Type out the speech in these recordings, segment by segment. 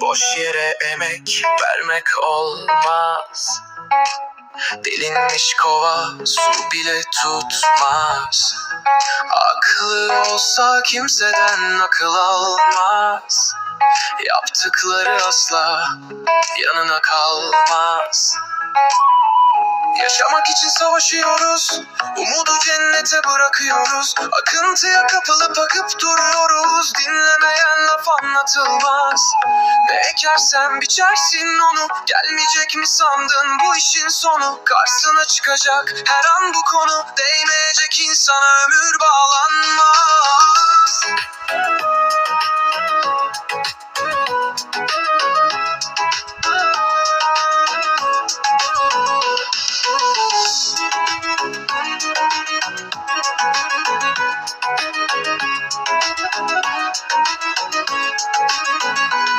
Boş yere emek vermek olmaz. Delinmiş kova su bile tutmaz. Aklı olsa kimseden akıl almaz. Yaptıkları asla yanına kalmaz Yaşamak için savaşıyoruz. Umudu cennete bırakıyoruz. Akıntıya kapılıp akıp duruyoruz. Dinlemeyen laf anlatılmaz. Ne ekersen biçersin onu. Gelmeyecek mi sandın bu işin sonu? Karşısına çıkacak her an bu konu. Değmeyecek insana ömür bağlanmaz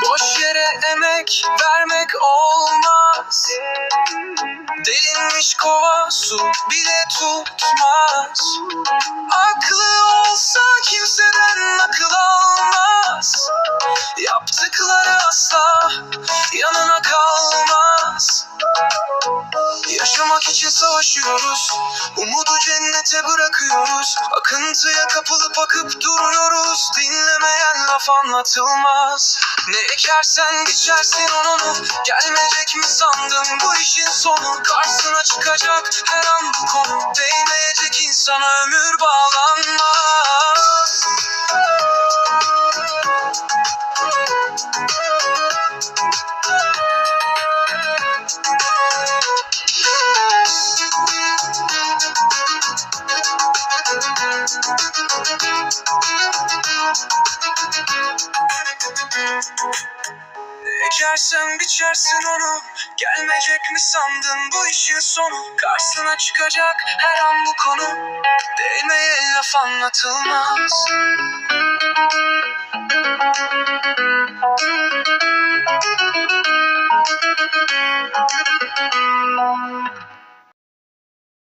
Boş yere emek vermek olmaz. Delinmiş kova su bile tutmaz. Aklı olsa kimseden savaşıyoruz. Umudu cennete bırakıyoruz. Akıntıya kapılıp akıp duruyoruz. Dinlemeyen laf anlatılmaz. Ne ekersen biçersin onu Gelmeyecek mi sandın? Bu işin sonu. Karşısına çıkacak her an bu konu. Değmeyecek insana ömür bağlanmaz Ekersen biçersin onu. Gelmeyecek mi sandın bu işin sonu? Karşısına çıkacak her an bu konu. Değmeye laf anlatılmaz.